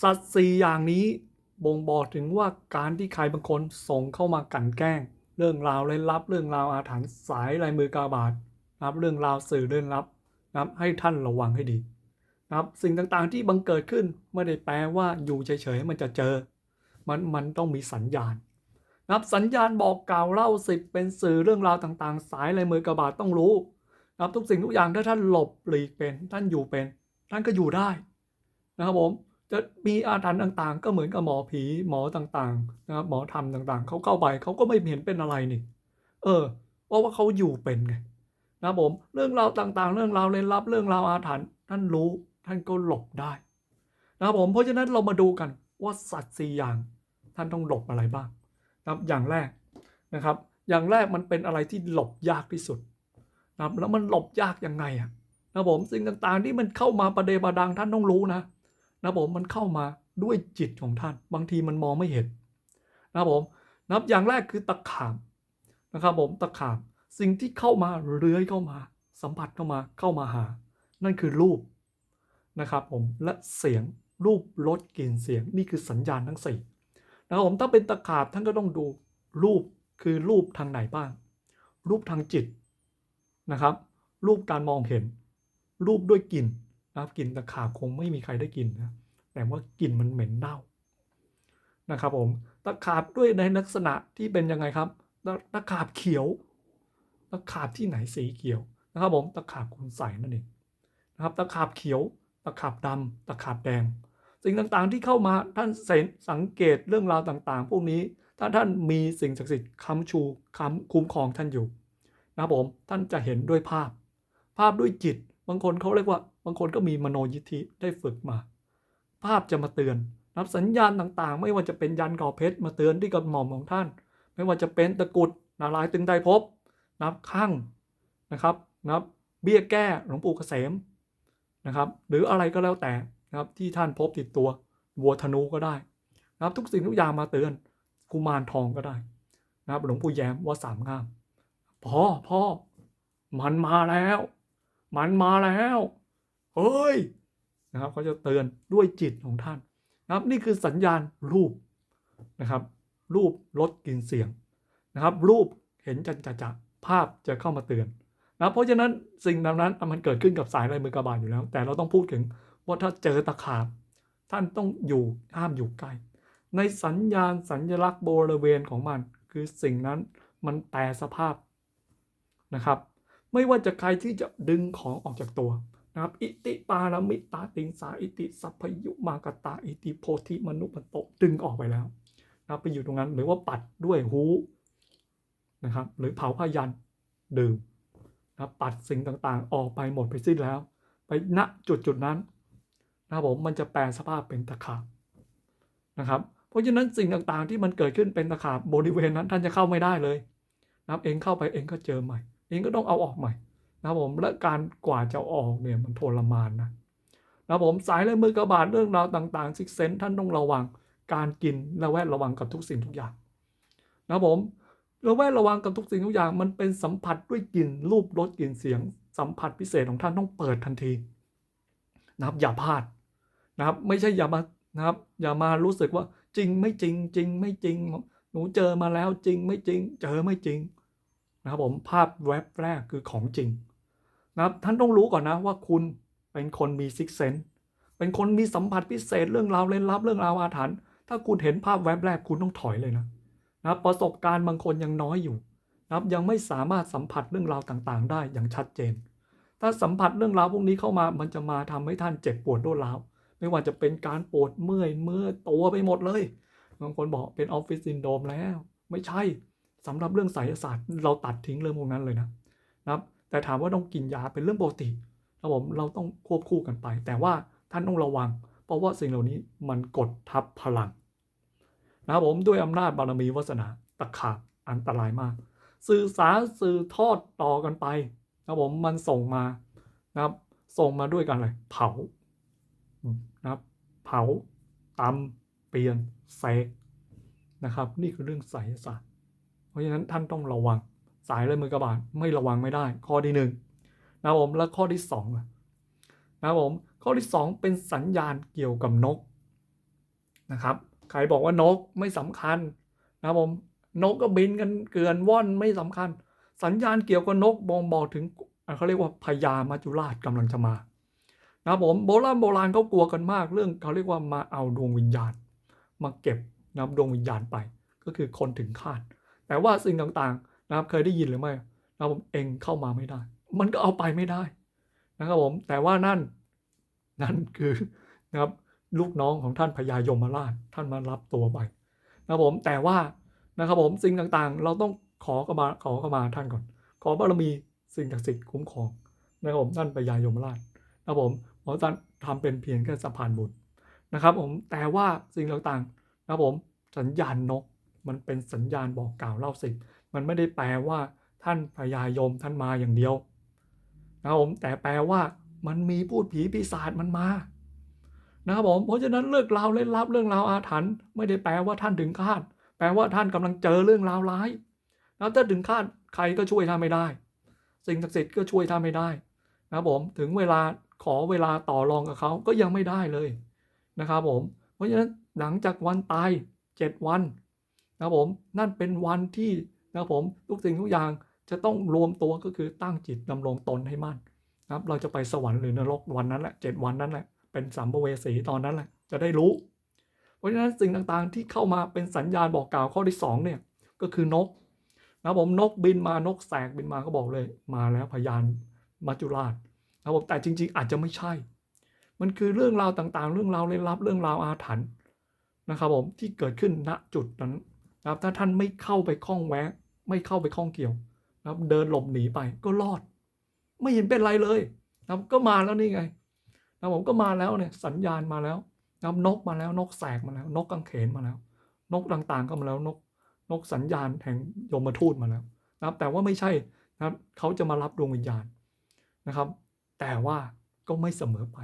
สัตว์สี่อย่างนี้บ่งบอกถึงว่าการที่ใครบางคนส่งเข้ามากลั่นแกล้ง เรื่องราวเล่นลับ เรื่องราวอาถรรพ์สายลายมือกาบาทนะครับเรื่องราวสื่อเรื่องลับนะครับให้ท่านระวังให้ดีนะครับสิ่งต่างๆที่บังเกิดขึ้นไม่ได้แปลว่าอยู่เฉยๆมันจะเจอ มันมันต้องมีสัญญาณนะครับสัญญาณบอกกล่าวเล่าสิทธิ์เป็นสื่อเรื่องราวต่างๆ สายลายมือกาบาทต้องรู้นะครับทุกสิ่งทุกอย่างถ้าท่านหลบหลีกเป็นท่านอยู่เป็น ท่านก็อยู่ได้นะครับผม จะมีอาถรรพ์ต่างๆ ก็เหมือนกับหมอผีหมอต่างๆนะครับหมอธรรมต่างๆเขาเข้าไปเขาก็ไม่เห็นเป็นอะไรนี่ เออเพราะว่าเขาอยู่เป็นไงนะครับผมเรื่องราวต่างๆ เรื่องราวเล่นลับเรื่องราวอาถรรพ์ท่านรู้ท่านก็หลบได้นะครับผมเพราะฉะนั้นเรามาดูกันว่าสัตว์สี่อย่างท่านต้องหลบอะไรบ้างนะครับอย่างแรกนะครับ อย่างแรกมันเป็นอะไรที่หลบยากที่สุดนะครับแล้วมันหลบยากยังไงอะนะครับผมสิ่งต่างๆที่มันเข้ามาประเดประดังท่านต้องรู้นะ นะผมมันเข้ามาด้วยจิตของท่าน บางทีมันมองไม่เห็นนะผมนะับอย่างแรกคือตะขาบนะครับผมตะขาบสิ่งที่เข้ามาเลื้อยเข้ามา สัมผัสเข้ามาเข้ามาหา นั่นคือรูปนะครับผมและเสียงรูปรสกลิ่นเสียงนี่คือสัญญาณทั้งสี่นะครับผมถ้าเป็นตะขาบท่านก็ต้องดูรูปคือรูปทางไหนบ้าง รูปทางจิตนะครับ รูปการมองเห็น รูปด้วยกลิ่นนะครับกลิ่นตะขาบคงไม่มีใครได้กลิ่นนะ แต่ว่ากลิ่นมันเหม็นเน่านะครับผมตะขาบด้วยในลักษณะที่เป็นยังไงครับตะตะขาบเขียวตะขาบที่ไหนสีเขียวนะครับผมตะขาบคุณใสนั่นเองนะครับตะขาบเขียวตะขาบดำตะขาบแดงสิ่งต่างๆที่เข้ามาท่านสังเกตเรื่องราวต่างๆ พวกนี้ ถ้าท่านมีสิ่งศักดิ์สิทธิ์ค้ำชูค้ำคุ้มครองท่านอยู่นะครับผมท่านจะเห็นด้วยภาพ ภาพด้วยจิต บางคนเขาเรียกว่า บางคนก็มีมโนยิทธิได้ฝึกมา ภาพจะมาเตือนนับสัญญาณต่างๆ ไม่ว่าจะเป็นยันก่อเพชรมาเตือนที่กระหม่อมของท่าน ไม่ว่าจะเป็นตะกุดนารายตึงไดภพนับข้างนะครับนับเบี้ยแก้หลวงปู่เกษมนะครับ หรืออะไรก็แล้วแต่นะครับที่ท่านพบติดตัววัวธนูก็ได้นะครับทุกสิ่งทุกอย่างมาเตือนกุมารทองก็ได้นะครับหลวงปู่แย้มว่าสามงามพ่อพ่อมันมาแล้ว มันมาแล้ว เฮ้ย นะครับเขาจะเตือนด้วยจิตของท่านนะครับนี่คือสัญญาณรูปนะครับ รูปลดกินเสียงนะครับ รูปเห็นจันจะจะภาพจะเข้ามาเตือนนะเพราะฉะนั้นสิ่งนั้นมันเกิดขึ้นกับสายลายมือกระบาดอยู่แล้ว แต่เราต้องพูดถึงว่าถ้าเจอตะขาบ ท่านต้องอยู่ห้ามอยู่ใกล้ในสัญญาณสัญลักษณ์บริเวณของมัน คือสิ่งนั้นมันแปลสภาพนะครับ ไม่ว่าจะใครที่จะดึงของออกจากตัว นะครับอิติปารามิตาติงสาอิติสัพพยุมากตาอิติโพธิมนุปโตดึงออกไปแล้วนะไปอยู่ตรงนั้นหรือว่าปัดด้วยหูนะครับหรือเผาพยันดื่มนะปัดสิ่งต่างๆ ออกไปหมดไปสิ้นแล้ว ไปณจุดจุดนั้นนะครับผมมันจะแปลสภาพเป็นตะขาบนะครับ เพราะฉะนั้นสิ่งต่างๆที่มันเกิดขึ้นเป็นตะขาบบริเวณนั้นท่านจะเข้าไม่ได้เลยนะครับเองเข้าไปเองก็เจอใหม่ เองก็ต้องเอาออกใหม่ นะผมและการกว่าจะออกเนี่ยมันทรมานนะนะผมสายและมือกระบาดเรื่องราวต่างๆซิกเซนท่านต้องระวังการกินและแวดระวังกับทุกสิ่งทุกอย่างนะผมระแวดระวังกับทุกสิ่งทุกอย่างมันเป็นสัมผัสด้วยกลิ่นรูปรสกลิ่นเสียง สัมผัสพิเศษของท่านต้องเปิดทันทีนะครับอย่าพลาดนะครับไม่ใช่อย่ามานะครับอย่ามารู้สึกว่าจริงไม่จริง จริงไม่จริง หนูเจอมาแล้วจริงไม่จริง เจอไม่จริงนะครับผมภาพแวบแรกคือของจริง นะครับท่านต้องรู้ก่อนนะว่าคุณเป็นคนมีซิกเซนเป็นคนมีสัมผัสพิเศษเรื่องราวเล่นลับเรื่องราวอาถรรพ์ถ้าคุณเห็นภาพแวบแรกคุณต้องถอยเลยนะนะประสบการณ์บางคนยังน้อยอยู่นะครับยังไม่สามารถสัมผัสเรื่องราวต่างๆ ได้อย่างชัดเจน ถ้าสัมผัสเรื่องราวพวกนี้เข้ามามันจะมาทำให้ท่านเจ็บปวดรวดร้าวไม่ว่าจะเป็นการปวดเมื่อยเมื่อตัวไปหมดเลยบางคนบอกเป็นออฟฟิศซินโดมแล้ว ไม่ใช่สำหรับเรื่องไสยศาสตร์เราตัดทิ้งเรื่องพวกนั้นเลยนะนะครับ แต่ถามว่าต้องกินยาเป็นเรื่องปกติครับผมเราต้องควบคู่กันไป แต่ว่าท่านต้องระวัง เพราะว่าสิ่งเหล่านี้มันกดทับพลังนะครับผมด้วยอำนาจบารมีวาสนาตะขาบอันตรายมาก สื่อสารสื่อทอดต่อกันไปนะครับผมมันส่งมานะครับส่งมาด้วยกันอะไรเผานะครับเผาตำเปลี่ยนเซกนะครับ นี่คือเรื่องไสยศาสตร์เพราะฉะนั้นท่านต้องระวัง สายเลยมือกระบาดไม่ระวังไม่ได้ ข้อที่หนึ่งนะผมและข้อที่สองนะผมข้อที่สองเป็นสัญญาณเกี่ยวกับนกนะครับใครบอกว่านกไม่สำคัญนะครับผมนกก็บินกันเกลื่อนว่อนไม่สำคัญ สัญญาณเกี่ยวกับนกบ่งบอกถึงเขาเรียกว่าพญามัจจุราชกำลังจะมานะครับผมโบราณโบราณเขากลัวกันมากเรื่องเขาเรียกว่ามาเอาดวงวิญญาณ มาเก็บนะครับดวงวิญญาณไป ก็คือคนถึงคาดแต่ว่าสิ่งต่างๆ นะครับเคยได้ยินหรือไม่นะครับผมเองเข้ามาไม่ได้ มันก็เอาไปไม่ได้นะครับผมแต่ว่านั่นนั่นคือนะครับลูกน้องของท่านพญายมราชท่านมารับตัวไปนะครับผมแต่ว่านะครับผมสิ่งต่างๆ เราต้องขอกมาขอเข้ามาท่านก่อน ขอบารมีสิ่งศักดิ์สิทธิ์คุ้มครองนะครับผมท่านพญายมราชนะครับผมเพราะท่านทำเป็นเพียงแค่สะพานบุญนะครับผมแต่ว่าสิ่งต่างๆนะครับผมสัญญาณนกมันเป็นสัญญาณบอกกล่าวเล่าสิบ มันไม่ได้แปลว่าท่านพญายมท่านมาอย่างเดียวนะครับผมแต่แปลว่ามันมีพูดผีปีศาจมันมานะครับผมเพราะฉะนั้นเรื่องราวเล่นลับเรื่องราวอาถรรพ์ไม่ได้แปลว่าท่านถึงคาด แปลว่าท่านกำลังเจอเรื่องราวร้ายแล้วถ้าถึงคาดใครก็ช่วยท่านไม่ได้ สิ่งศักดิ์สิทธิ์ก็ช่วยท่านไม่ได้นะครับผมถึงเวลาขอเวลาต่อรองกับเขาก็ยังไม่ได้เลยนะครับผมเพราะฉะนั้นหลังจากวันตายเจ็ดวันนะครับผมนั่นเป็นวันที่ นะครับผมทุกสิ่งทุกอย่างจะต้องรวมตัวก็คือตั้งจิตดำรงตนให้มั่นนะครับเราจะไปสวรรค์หรือนรกวันนั้นแหละเจ็ดวันนั้นแหละเป็นสัมภเวสีตอนนั้นแหละจะได้รู้ เพราะฉะนั้นสิ่งต่างๆที่เข้ามาเป็นสัญญาณบอกกล่าวข้อที่สองเนี่ยก็คือนกนะผมนกบินมานกแสกบินมาก็บอกเลย มาแล้วพยานมัจจุราชนะผมแต่จริง ๆ อาจจะไม่ใช่ มันคือเรื่องราวต่างๆ เรื่องราวเล่นลับเรื่องราวอาถรรพ์นะครับผมที่เกิดขึ้นณจุดนั้นนะครับถ้าท่านไม่เข้าไปข้องแวะ ไม่เข้าไปข้องเกี่ยวนะครับเดินหลบหนีไปก็รอด ไม่เห็นเป็นไรเลยนะครับก็มาแล้วนี่ไงนะผมก็มาแล้วเนี่ยสัญญาณมาแล้วนะครับนกมาแล้วนกแสกมาแล้ว นกกังเขนมาแล้ว นกต่างๆก็มาแล้วนกนกสัญญาณแห่งยมทูตมาแล้วนะครับ แต่ว่าไม่ใช่นะครับเขาจะมารับดวงวิญญาณนะครับ แต่ว่าก็ไม่เสมอไป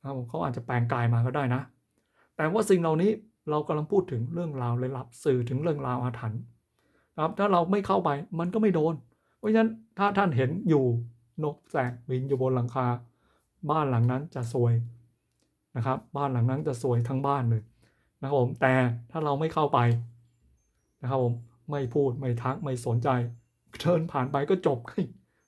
นะครับเขาอาจจะแปลงกายมาก็ได้นะ แต่ว่าสิ่งเหล่านี้เรากำลังพูดถึงเรื่องราวเลยลับสื่อถึงเรื่องราวอาถรรพ์ ครับ ถ้าเราไม่เข้าไปมันก็ไม่โดน เพราะฉะนั้นถ้าท่านเห็นอยู่นกแสกบินอยู่บนหลังคา บ้านหลังนั้นจะซวยนะครับ บ้านหลังนั้นจะซวยทั้งบ้านเลยนะครับผมแต่ถ้าเราไม่เข้าไปนะครับผมไม่พูดไม่ทักไม่สนใจเชิญผ่านไปก็จบ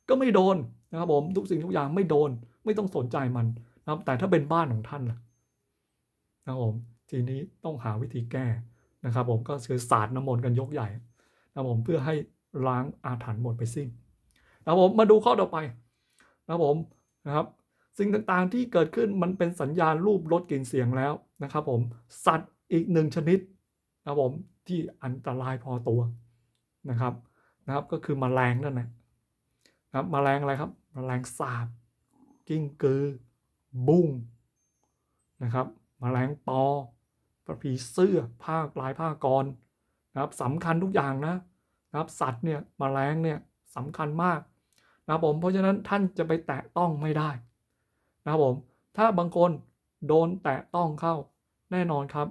ก็ไม่โดนนะครับผมทุกสิ่งทุกอย่างไม่โดนไม่ต้องสนใจมันนะครับแต่ถ้าเป็นบ้านของท่านล่ะนะครับผมทีนี้ต้องหาวิธีแก้นะครับผมก็คือศาสตร์น้ำมนต์กันยกใหญ่ นะครับผมเพื่อให้ล้างอาถรรพ์หมดไปสิ้นนะครับผมมาดูข้อต่อไปนะครับผมนะครับ สิ่งต่างๆที่เกิดขึ้นมันเป็นสัญญาณรูปรสกลิ่นเสียงแล้วนะครับ ผมสัตว์อีกหนึ่งชนิดนะครับผมที่อันตรายพอตัวนะครับนะครับ ก็คือมแมลงนั่นแหละนะครับมแมลงอะไรครับมแมลงสาบ กิ้งกือ บุ้งนะครับมแมลงปอประผีเสื้อผ้าลายผ้ากร นะครับสำคัญทุกอย่างนะนะครับสัตว์เนี่ยมแมลงเนี่ยสำคัญมากนะครับผมเพราะฉะนั้นท่านจะไปแตะต้องไม่ได้นะครับผมถ้าบางคนโดนแตะต้องเข้าแน่นอนครับ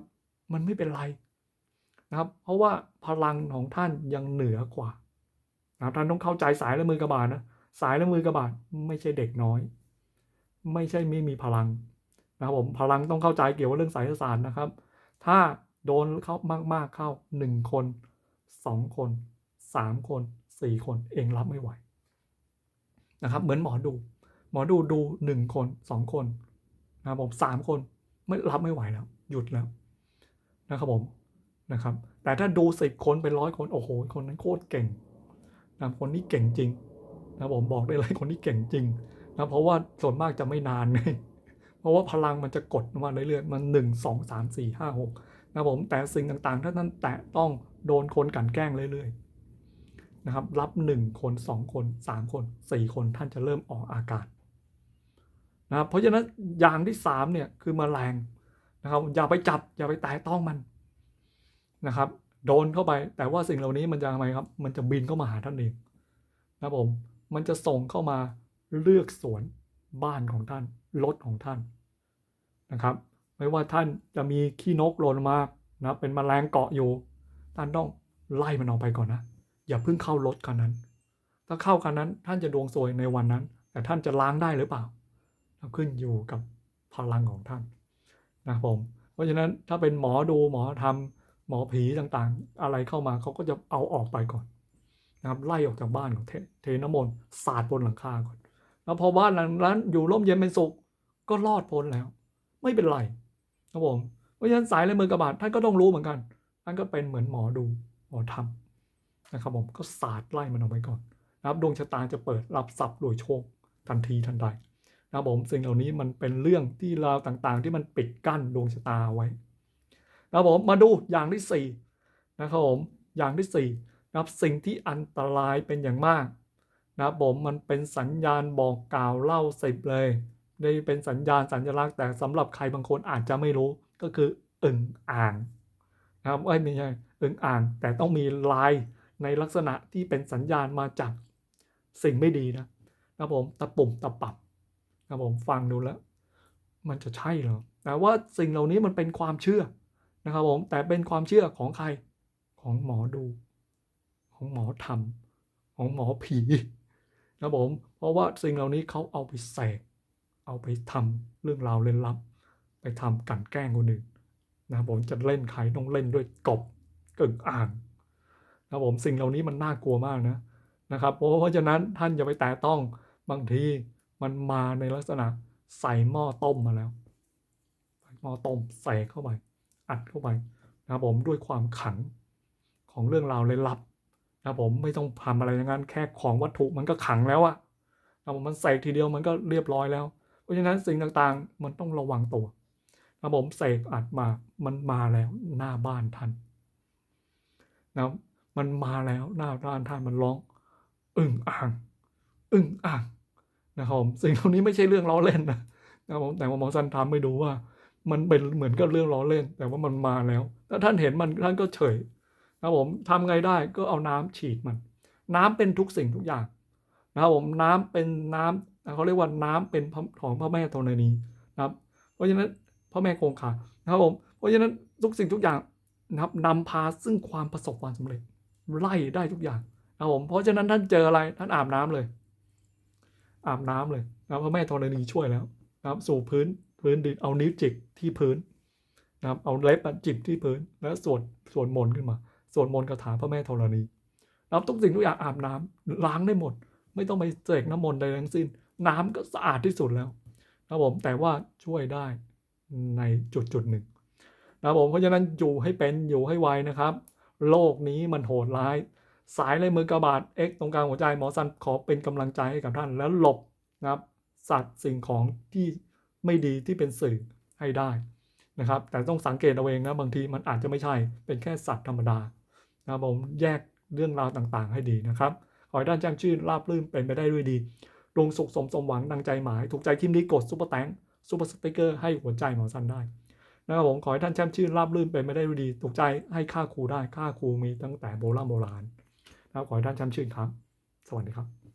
มันไม่เป็นไรนะครับ เพราะว่าพลังของท่านยังเหนือกว่านะครับท่านต้องเข้าใจสายและมือกระบาดนะสายและมือกระบาดไม่ใช่เด็กน้อย ไม่ใช่ไม่มีพลังนะครับผมพลังต้องเข้าใจเกี่ยวกับเรื่องสายศาสตร์นะครับ ถ้า โดนเข้ามาก ๆเข้าหนึ่งคนสองคนสามคนสี่คนเองรับไม่ไหวนะครับเหมือนหมอดู หมอดูดูหนึ่งคนสองคนนะครับผมสามคนไม่รับไม่ไหวแล้ว หยุดแล้วนะครับผมนะครับ แต่ถ้าดูสิบคนเป็นร้อยคน โอ้โห คนนั้นโคตรเก่งนะคนนี้เก่งจริงนะผมบอกได้เลยคนนี้เก่งจริงนะเพราะว่าส่วนมากจะไม่นานไงเพราะว่าพลังมันจะกดมาเรื่อยๆมันหนึ่งสองสามสี่ห้าหก นะผมแต่สิ่งต่างๆ ถ้าท่านแตะต้องโดนคนกันแกล้งเรื่อยๆนะครับรับหนึ่งคนสองคนสามคนสี่คนท่านจะเริ่มออกอาการนะครับเพราะฉะนั้นอย่างที่สามเนี่ยคือมแมลงนะครับอย่าไปจับอย่าไปแตะต้องมันนะครับโดนเข้าไปแต่ว่าสิ่งเหล่านี้มันจะทำไมครับมันจะบินเข้ามาหาท่านเองนะผมมันจะส่งเข้ามาเลือกสวนบ้านของท่านรถของท่านนะครับ ไม่ว่าท่านจะมีขี้นกหล่นมานะเป็นมแมลงเกาะอยู่ ท่านต้องไล่มันออกไปก่อนนะ อย่าเพิ่งเข้ารถคันนั้น ถ้าเข้าคันนั้นท่านจะดวงซวยในวันนั้น แต่ท่านจะล้างได้หรือเปล่าขึ้นอยู่กับพลังของท่านนะครับผม เพราะฉะนั้นถ้าเป็นหมอดูหมอทำหมอผีต่างๆ อะไรเข้ามาเขาก็จะเอาออกไปก่อนนะครับไล่ออกจากบ้านก่อนเทเทน้ำมนต์สาดบนหลังคาก่อน แล้วพอบ้านหลังนั้นอยู่ร่มเย็นเป็นสุขก็รอดพ้นแล้ว ไม่เป็นไร ครับผมเพราะฉะนั้นสายลายมือกระบาดท่านก็ต้องรู้เหมือนกันท่านก็เป็นเหมือนหมอดูหมอทำนะครับผมก็ศาสาดไล่มันออกไปก่อนนะครับดวงชะตาจะเปิดรับทรัพย์รวยโชคทันทีทันใดนะครับผมสิ่งเหล่านี้มันเป็นเรื่องที่ราวต่างๆ ที่มันปิดกั้นดวงชะตาเอาไว้นะครับผมมาดูอย่างที่สี่นะครับผมอย่างที่สี่นะครับสิ่งที่อันตรายเป็นอย่างมากนะครับผมมันเป็นสัญญาณบอกกล่าวเล่าสิบเลย ได้เป็นสัญญาณสัญลักษณ์ แต่สำหรับใครบางคนอาจจะไม่รู้ก็คืออึ่งอ่างนะครับไม่ไม่ใช่อึ่งอ่าง แต่ต้องมีลายในลักษณะที่เป็นสัญญาณมาจากสิ่งไม่ดีนะนะครับผมตะปุ่มตะปับนะผมฟังดูแล้ว มันจะใช่เหรอแต่ว่าสิ่งเหล่านี้มันเป็นความเชื่อนะครับผมแต่เป็นความเชื่อของใครของหมอดู ของหมอธรรม ของหมอผีนะผมเพราะว่าสิ่งเหล่านี้เขาเอาไปแสก เอาไปทำเรื่องราวเล่นลับ ไปทำกลั่นแกล้งคนอื่นนะผมจะเล่นใครต้องเล่นด้วยกบกึ่งอ่างนะผมสิ่งเหล่านี้มันน่ากลัวมากนะนะครับเพราะฉะนั้นท่านอย่าไปแตะต้องบางทีมันมาในลักษณะใส่หม้อต้มมาแล้วใส่หม้อต้มใส่เข้าไป อัดเข้าไปนะครับผมด้วยความขังของเรื่องราวเล่นลับนะผมไม่ต้องทำอะไรอย่างนั้นแค่ของวัตถุมันก็ขังแล้วอะนะผมมันเสกทีเดียวมันก็เรียบร้อยแล้ว เพราะฉะนั้นสิ่งต่างๆ มันต้องระวังตัวนะผมเสกอัดมา มันมาแล้วหน้าบ้านท่านนะมันมาแล้วหน้าบ้านท่านมันร้อง อึ่งอ่าง อึ่งอ่างนะครับผมสิ่งเหล่านี้ไม่ใช่เรื่องล้อเล่นนะนะครับผมแต่ว่าหมอสันทำไม่ดูว่า มันเป็นเหมือนกับเรื่องล้อเล่น แต่ว่ามันมาแล้วถ้าท่านเห็นมันท่านก็เฉยนะครับผมทำไงได้ก็เอาน้ำฉีดมัน น้ำเป็นทุกสิ่งทุกอย่างนะครับผมน้ำเป็นน้ำ เขาเรียกว่าน้ำเป็นของพระแม่ธรณีนะครับ เพราะฉะนั้นพระแม่คงคานะครับผมเพราะฉะนั้นทุกสิ่งทุกอย่างนะครับนำพาซึ่งความประสบความสำเร็จไล่ได้ทุกอย่างนะครับผมเพราะฉะนั้นท่านเจออะไรท่านอาบน้ำเลย อาบน้ำเลยนะครับพระแม่ธรณีช่วยแล้วนะครับสู่พื้นพื้นดินเอานิ้วจิกที่พื้นนะครับเอาเล็บจิบที่พื้นแล้วสวดสวดมนต์ขึ้นมาสวดมนต์คาถาพระแม่ธรณีนะครับทุกสิ่งทุกอย่างอาบน้ำล้างได้หมด ไม่ต้องไปเสกน้ำมนต์ใดทั้งสิ้น น้ำก็สะอาดที่สุดแล้วนะผมแต่ว่าช่วยได้ในจุดจุดหนึ่งนะผมเพราะฉะนั้นอยู่ให้เป็นอยู่ให้ไวนะครับ โลกนี้มันโหดร้าย สายเลยมือกระบาด X ตรงกลางหัวใจหมอสันขอเป็นกำลังใจให้กับท่าน แล้วหลบนะครับสัตว์สิ่งของที่ไม่ดีที่เป็นสื่อให้ได้นะครับ แต่ต้องสังเกตเอาเองนะบางทีมันอาจจะไม่ใช่เป็นแค่สัตว์ธรรมดานะครับผมแยกเรื่องราวต่างๆ ให้ดีนะครับขอให้ด้านแจ้งชื่อราบรื่นเป็นไปได้ด้วยดี ดวงสุขสมสมหวังดังใจหมาย ถูกใจคลิปนี้กดซุปเปอร์แตงซุปเปอร์สติกเกอร์ให้หัวใจหมอสันได้นะครับผมขอให้ท่านแช่มชื่นราบรื่นไปไม่ได้ดี ถูกใจให้ค่าครูได้ค่าครูมีตั้งแต่โบราณโบราณนะครับขอให้ท่านแช่มชื่นครับ สวัสดีครับ